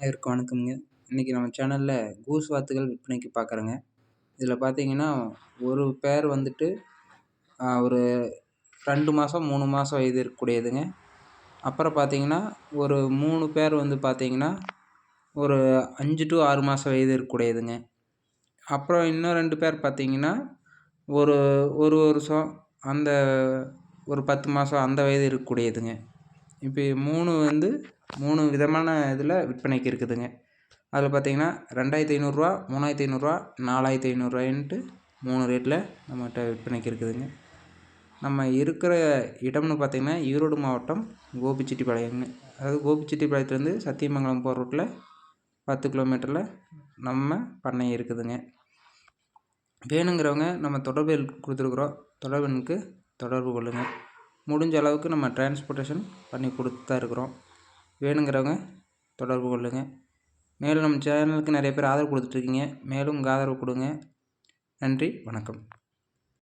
அனைவருக்கும் வணக்கம்ங்க. இன்றைக்கி நம்ம சேனலில் கூஸ் வாத்துகள் விற்பனைக்கு பார்க்குறோங்க இதில் பார்த்தீங்கன்னா ஒரு பேர் வந்துட்டு ஒரு ரெண்டு மாதம் மூணு மாதம் வயது இருக்கக்கூடியதுங்க. அப்புறம் பார்த்தீங்கன்னா ஒரு மூணு பேர் வந்து பார்த்தீங்கன்னா ஒரு அஞ்சு டு ஆறு மாதம் வயது இருக்கக்கூடியதுங்க. அப்புறம் இன்னும் ரெண்டு பேர் பார்த்தீங்கன்னா ஒரு ஒரு வருஷம் அந்த ஒரு பத்து மாதம் அந்த வயது இருக்கக்கூடியதுங்க. இப்போ மூணு வந்து மூணு விதமான இதில் விற்பனைக்கு இருக்குதுங்க. அதில் பார்த்தீங்கன்னா ரெண்டாயிரத்தி ஐநூறுரூவா மூணாயிரத்தி ஐநூறுரூவா நாலாயிரத்தி ஐநூறுரூவாயின்ட்டு மூணு ரேட்டில் நம்மகிட்ட விற்பனைக்கு இருக்குதுங்க. நம்ம இருக்கிற இடம்னு பார்த்திங்கன்னா ஈரோடு மாவட்டம் கோபிச்செட்டிப்பாளையங்க அதாவது கோபிச்செட்டிப்பாளையத்துலேருந்து சத்தியமங்கலம் போகிற ரூட்டில் பத்து கிலோமீட்டரில் நம்ம பண்ணை இருக்குதுங்க. வேணுங்கிறவங்க நம்ம தொடர்பு கொடுத்துருக்குறோம். தொடர்புக்கு தொடர்பு கொள்ளுங்கள் முடிஞ்ச அளவுக்கு நம்ம டிரான்ஸ்போர்ட்டேஷன் பண்ணி கொடுத்து தான் இருக்கிறோம். வேணுங்கிறவங்க தொடர்பு கொள்ளுங்கள் மேலும் நம்ம சேனலுக்கு நிறைய பேர் ஆதரவு கொடுத்துட்ருக்கீங்க. மேலும் உங்கள் ஆதரவு கொடுங்க. நன்றி வணக்கம்.